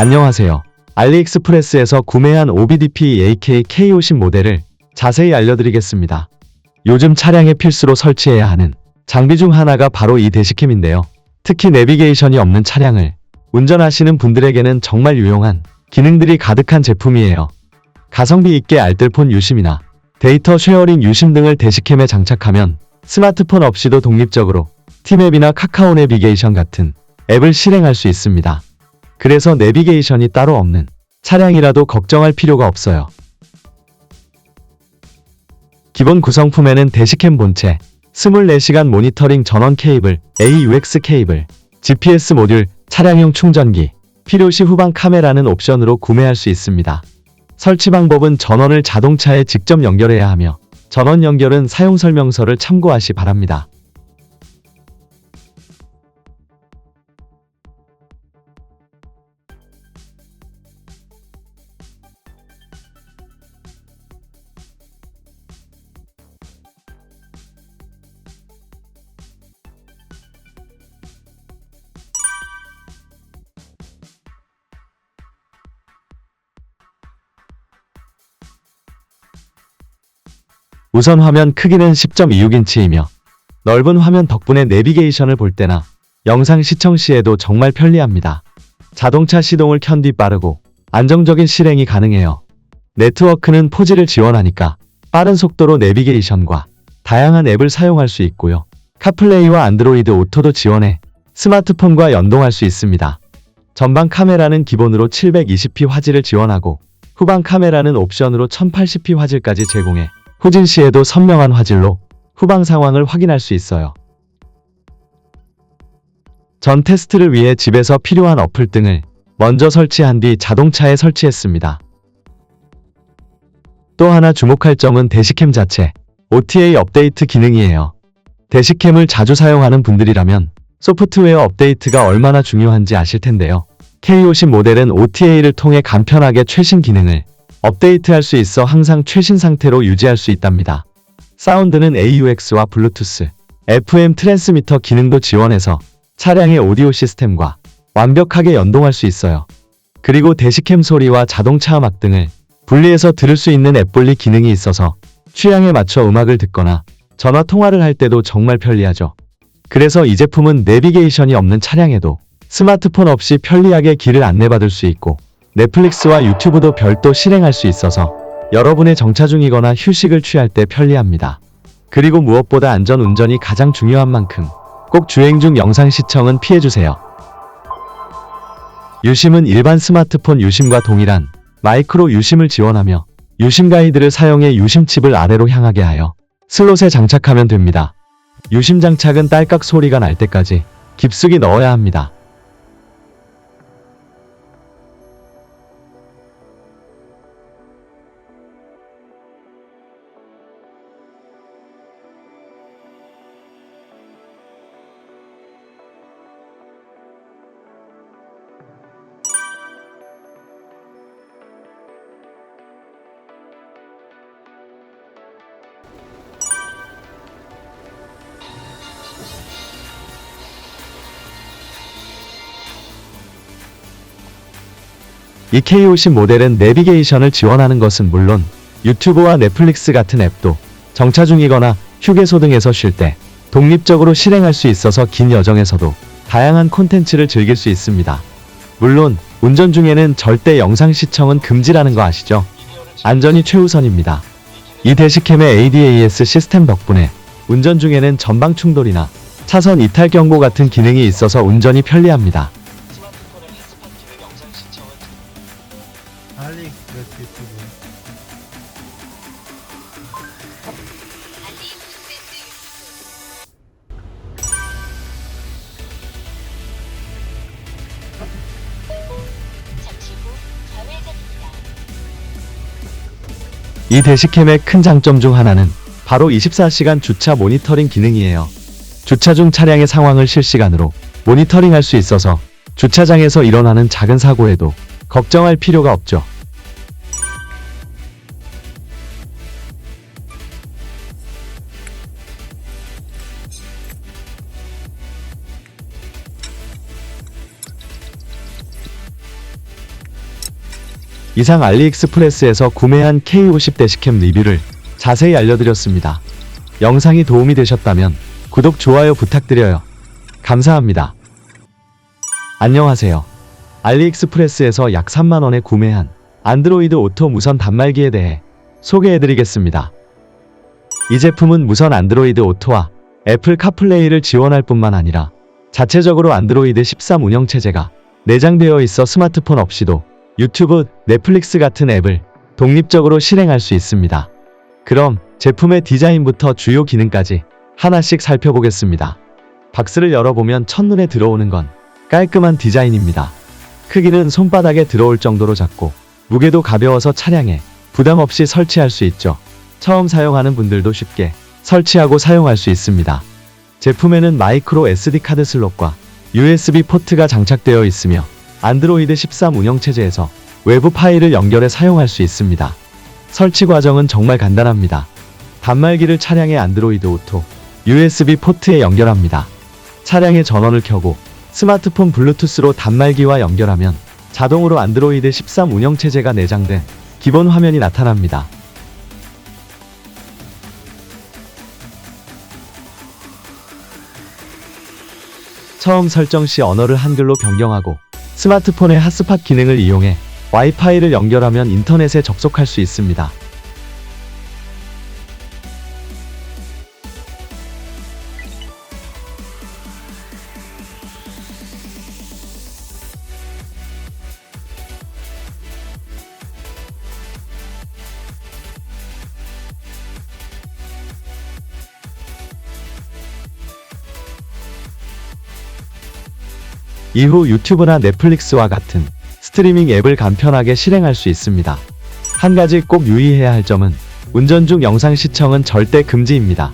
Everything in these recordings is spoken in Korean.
안녕하세요. 알리익스프레스에서 구매한 OBDP AK K50 모델을 자세히 알려드리겠습니다. 요즘 차량의 필수로 설치해야 하는 장비 중 하나가 바로 이 대시캠인데요. 특히 내비게이션이 없는 차량을 운전하시는 분들에게는 정말 유용한 기능들이 가득한 제품이에요. 가성비 있게 알뜰폰 유심이나 데이터 쉐어링 유심 등을 대시캠에 장착하면 스마트폰 없이도 독립적으로 티맵이나 카카오 내비게이션 같은 앱을 실행할 수 있습니다. 그래서 내비게이션이 따로 없는 차량이라도 걱정할 필요가 없어요. 기본 구성품에는 대시캠 본체, 24시간 모니터링 전원 케이블, AUX 케이블, GPS 모듈, 차량용 충전기, 필요시 후방 카메라는 옵션으로 구매할 수 있습니다. 설치 방법은 전원을 자동차에 직접 연결해야 하며 전원 연결은 사용 설명서를 참고하시 바랍니다. 우선 화면 크기는 10.26인치이며 넓은 화면 덕분에 내비게이션을 볼 때나 영상 시청 시에도 정말 편리합니다. 자동차 시동을 켠 뒤 빠르고 안정적인 실행이 가능해요. 네트워크는 4G를 지원하니까 빠른 속도로 내비게이션과 다양한 앱을 사용할 수 있고요. 카플레이와 안드로이드 오토도 지원해 스마트폰과 연동할 수 있습니다. 전방 카메라는 기본으로 720p 화질을 지원하고 후방 카메라는 옵션으로 1080p 화질까지 제공해 후진 시에도 선명한 화질로 후방 상황을 확인할 수 있어요. 전 테스트를 위해 집에서 필요한 어플 등을 먼저 설치한 뒤 자동차에 설치했습니다. 또 하나 주목할 점은 대시캠 자체, OTA 업데이트 기능이에요. 대시캠을 자주 사용하는 분들이라면 소프트웨어 업데이트가 얼마나 중요한지 아실 텐데요. K50 모델은 OTA를 통해 간편하게 최신 기능을 업데이트할 수 있어 항상 최신 상태로 유지할 수 있답니다. 사운드는 AUX와 블루투스, FM 트랜스미터 기능도 지원해서 차량의 오디오 시스템과 완벽하게 연동할 수 있어요. 그리고 대시캠 소리와 자동차 음악 등을 분리해서 들을 수 있는 앱 분리 기능이 있어서 취향에 맞춰 음악을 듣거나 전화 통화를 할 때도 정말 편리하죠. 그래서 이 제품은 내비게이션이 없는 차량에도 스마트폰 없이 편리하게 길을 안내받을 수 있고 넷플릭스와 유튜브도 별도 실행할 수 있어서 여러분의 정차 중이거나 휴식을 취할 때 편리합니다. 그리고 무엇보다 안전 운전이 가장 중요한 만큼 꼭 주행 중 영상 시청은 피해주세요. 유심은 일반 스마트폰 유심과 동일한 마이크로 유심을 지원하며 유심 가이드를 사용해 유심 칩을 아래로 향하게 하여 슬롯에 장착하면 됩니다. 유심 장착은 딸깍 소리가 날 때까지 깊숙이 넣어야 합니다. 이 K50 모델은 내비게이션을 지원하는 것은 물론 유튜브와 넷플릭스 같은 앱도 정차 중이거나 휴게소 등에서 쉴 때 독립적으로 실행할 수 있어서 긴 여정에서도 다양한 콘텐츠를 즐길 수 있습니다. 물론 운전 중에는 절대 영상 시청은 금지라는 거 아시죠? 안전이 최우선입니다. 이 대시캠의 ADAS 시스템 덕분에 운전 중에는 전방 충돌이나 차선 이탈 경고 같은 기능이 있어서 운전이 편리합니다. 이 대시캠의 큰 장점 중 하나는 바로 24시간 주차 모니터링 기능이에요. 주차 중 차량의 상황을 실시간으로 모니터링 할 수 있어서 주차장에서 일어나는 작은 사고에도 걱정할 필요가 없죠. 이상 알리익스프레스에서 구매한 K50 대시캠 리뷰를 자세히 알려드렸습니다. 영상이 도움이 되셨다면 구독, 좋아요 부탁드려요. 감사합니다. 안녕하세요. 알리익스프레스에서 약 3만원에 구매한 안드로이드 오토 무선 단말기에 대해 소개해드리겠습니다. 이 제품은 무선 안드로이드 오토와 애플 카플레이를 지원할 뿐만 아니라 자체적으로 안드로이드 13 운영체제가 내장되어 있어 스마트폰 없이도 유튜브, 넷플릭스 같은 앱을 독립적으로 실행할 수 있습니다. 그럼 제품의 디자인부터 주요 기능까지 하나씩 살펴보겠습니다. 박스를 열어보면 첫눈에 들어오는 건 깔끔한 디자인입니다. 크기는 손바닥에 들어올 정도로 작고 무게도 가벼워서 차량에 부담 없이 설치할 수 있죠. 처음 사용하는 분들도 쉽게 설치하고 사용할 수 있습니다. 제품에는 마이크로 SD 카드 슬롯과 USB 포트가 장착되어 있으며 안드로이드 13 운영체제에서 외부 파일을 연결해 사용할 수 있습니다. 설치 과정은 정말 간단합니다. 단말기를 차량의 안드로이드 오토 USB 포트에 연결합니다. 차량의 전원을 켜고 스마트폰 블루투스로 단말기와 연결하면 자동으로 안드로이드 13 운영체제가 내장된 기본 화면이 나타납니다. 처음 설정 시 언어를 한글로 변경하고 스마트폰의 핫스팟 기능을 이용해 와이파이를 연결하면 인터넷에 접속할 수 있습니다. 이후 유튜브나 넷플릭스와 같은 스트리밍 앱을 간편하게 실행할 수 있습니다. 한 가지 꼭 유의해야 할 점은 운전 중 영상 시청은 절대 금지입니다.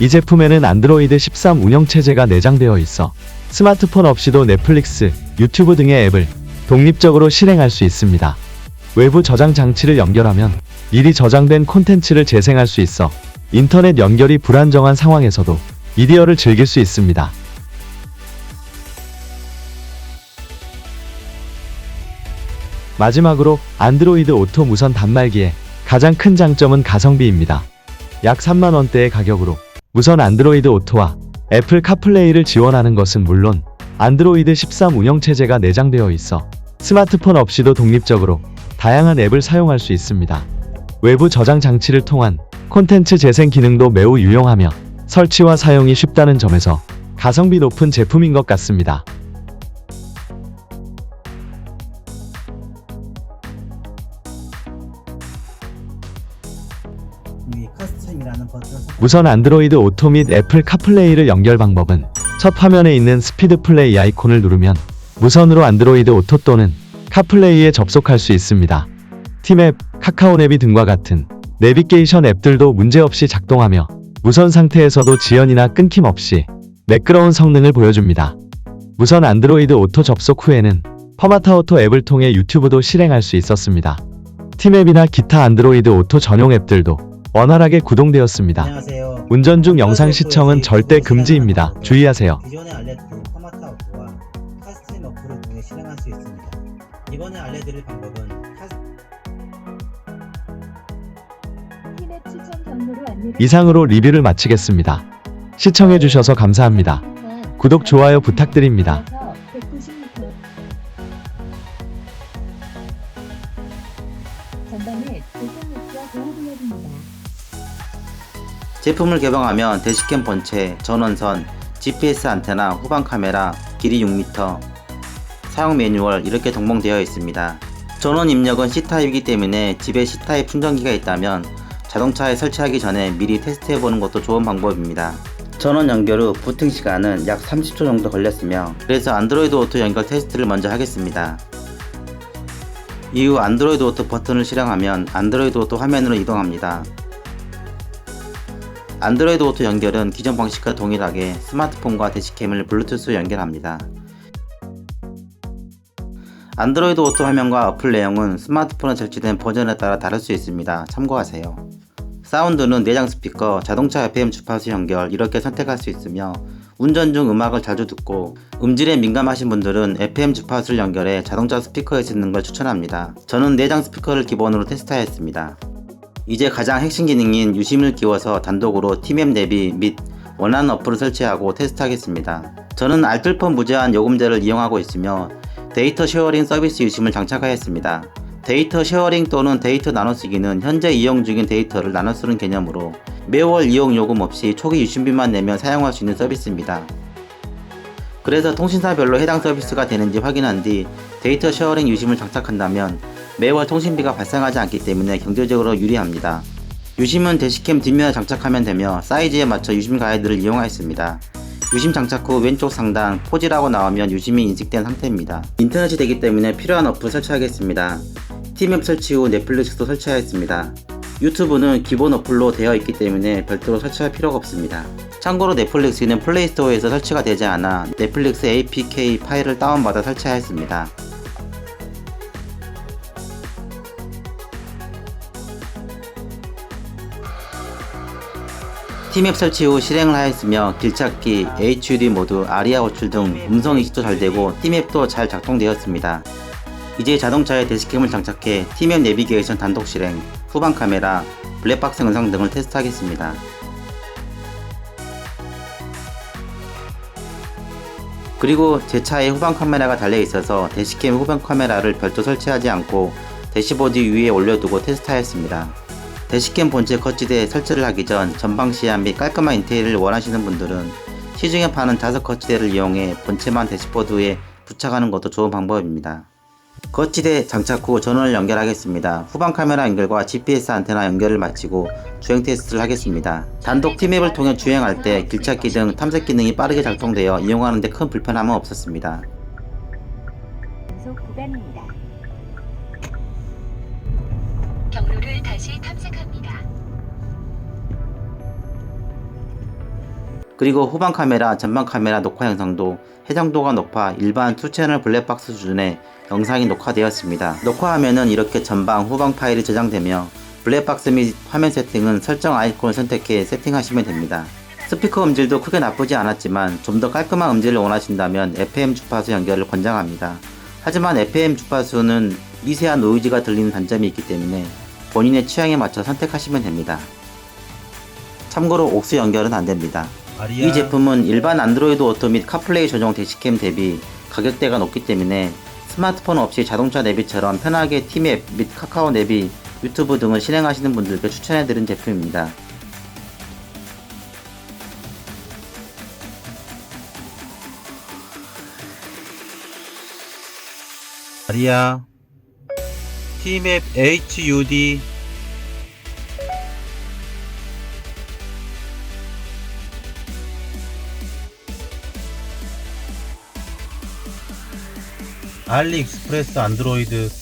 이 제품에는 안드로이드 13 운영체제가 내장되어 있어 스마트폰 없이도 넷플릭스, 유튜브 등의 앱을 독립적으로 실행할 수 있습니다. 외부 저장 장치를 연결하면 미리 저장된 콘텐츠를 재생할 수 있어 인터넷 연결이 불안정한 상황에서도 미디어를 즐길 수 있습니다. 마지막으로 안드로이드 오토 무선 단말기의 가장 큰 장점은 가성비입니다. 약 3만원대의 가격으로 무선 안드로이드 오토와 애플 카플레이를 지원하는 것은 물론 안드로이드 13 운영체제가 내장되어 있어 스마트폰 없이도 독립적으로 다양한 앱을 사용할 수 있습니다. 외부 저장 장치를 통한 콘텐츠 재생 기능도 매우 유용하며 설치와 사용이 쉽다는 점에서 가성비 높은 제품인 것 같습니다. 무선 안드로이드 오토 및 애플 카플레이를 연결 방법은 첫 화면에 있는 스피드 플레이 아이콘을 누르면 무선으로 안드로이드 오토 또는 카플레이에 접속할 수 있습니다. 팀앱, 카카오네비 등과 같은 내비게이션 앱들도 문제없이 작동하며 무선 상태에서도 지연이나 끊김 없이 매끄러운 성능을 보여줍니다. 무선 안드로이드 오토 접속 후에는 퍼마타 오토 앱을 통해 유튜브도 실행할 수 있었습니다. 팀앱이나 기타 안드로이드 오토 전용 앱들도 원활하게 구동되었습니다. 안녕하세요. 운전 중 영상 시청은 절대 금지입니다. 주의하세요. 기존에 알려드린 포마타 어프와 카스트림 어프를 통해 실행할 수 있습니다. 이번에 알려드릴 방법은 카스... 티맵 추천 경로로 안내 이상으로 리뷰를 마치겠습니다. 시청해주셔서 감사합니다. 구독, 좋아요 부탁드립니다. 제품을 개봉하면 대시캠 본체, 전원선, GPS 안테나, 후방 카메라, 길이 6m, 사용 매뉴얼 이렇게 동봉되어 있습니다. 전원 입력은 C타입이기 때문에 집에 C타입 충전기가 있다면 자동차에 설치하기 전에 미리 테스트해보는 것도 좋은 방법입니다. 전원 연결 후 부팅 시간은 약 30초 정도 걸렸으며 그래서 안드로이드 오토 연결 테스트를 먼저 하겠습니다. 이후 안드로이드 오토 버튼을 실행하면 안드로이드 오토 화면으로 이동합니다. 안드로이드 오토 연결은 기존 방식과 동일하게 스마트폰과 대시캠을 블루투스로 연결합니다. 안드로이드 오토 화면과 어플 내용은 스마트폰에 설치된 버전에 따라 다를 수 있습니다. 참고하세요. 사운드는 내장 스피커, 자동차 FM 주파수 연결 이렇게 선택할 수 있으며 운전 중 음악을 자주 듣고 음질에 민감하신 분들은 FM 주파수를 연결해 자동차 스피커에 듣는 걸 추천합니다. 저는 내장 스피커를 기본으로 테스트하였습니다. 이제 가장 핵심 기능인 유심을 끼워서 단독으로 팀앱 내비 및 원하는 어플을 설치하고 테스트하겠습니다. 저는 알뜰폰 무제한 요금제를 이용하고 있으며 데이터 쉐어링 서비스 유심을 장착하였습니다. 데이터 쉐어링 또는 데이터 나눠쓰기는 현재 이용 중인 데이터를 나눠 쓰는 개념으로 매월 이용 요금 없이 초기 유심비만 내면 사용할 수 있는 서비스입니다. 그래서 통신사별로 해당 서비스가 되는지 확인한 뒤 데이터 쉐어링 유심을 장착한다면 매월 통신비가 발생하지 않기 때문에 경제적으로 유리합니다. 유심은 대시캠 뒷면에 장착하면 되며 사이즈에 맞춰 유심 가이드를 이용하였습니다. 유심 장착 후 왼쪽 상단 포지라고 나오면 유심이 인식된 상태입니다. 인터넷이 되기 때문에 필요한 어플 설치하겠습니다. 티맵 설치 후 넷플릭스도 설치하였습니다. 유튜브는 기본 어플로 되어 있기 때문에 별도로 설치할 필요가 없습니다. 참고로 넷플릭스는 플레이스토어에서 설치가 되지 않아 넷플릭스 APK 파일을 다운받아 설치하였습니다. 티맵 설치 후 실행을 하였으며 길찾기, HUD 모드, 아리아 호출 등 음성 인식도 잘 되고 티맵도 잘 작동되었습니다. 이제 자동차에 대시캠을 장착해 티맵 내비게이션 단독 실행, 후방 카메라, 블랙박스 영상 등을 테스트하겠습니다. 그리고 제 차에 후방 카메라가 달려 있어서 대시캠 후방 카메라를 별도 설치하지 않고 대시보드 위에 올려두고 테스트하였습니다. 대시캠 본체 거치대에 설치를 하기 전 전방 시야 및 깔끔한 인테리어를 원하시는 분들은 시중에 파는 자석 거치대를 이용해 본체만 대시보드에 부착하는 것도 좋은 방법입니다. 거치대 장착 후 전원을 연결하겠습니다. 후방 카메라 연결과 GPS 안테나 연결을 마치고 주행 테스트를 하겠습니다. 단독 티맵을 통해 주행할 때 길찾기 등 탐색 기능이 빠르게 작동되어 이용하는데 큰 불편함은 없었습니다. 구간입니다. 다시 탐색합니다. 그리고 후방 카메라, 전방 카메라 녹화 영상도 해상도가 높아 일반 2채널 블랙박스 수준의 영상이 녹화되었습니다. 녹화하면은 이렇게 전방, 후방 파일이 저장되며 블랙박스 및 화면 세팅은 설정 아이콘을 선택해 세팅하시면 됩니다. 스피커 음질도 크게 나쁘지 않았지만 좀 더 깔끔한 음질을 원하신다면 FM 주파수 연결을 권장합니다. 하지만 FM 주파수는 미세한 노이즈가 들리는 단점이 있기 때문에 본인의 취향에 맞춰 선택하시면 됩니다. 참고로 옥스 연결은 안됩니다. 아리아 이 제품은 일반 안드로이드 오토 및 카플레이 조정 대시캠 대비 가격대가 높기 때문에 스마트폰 없이 자동차 내비처럼 편하게 티맵 및 카카오 내비, 유튜브 등을 실행하시는 분들께 추천해드린 제품입니다. 아리아 티맵 HUD 알리익스프레스 안드로이드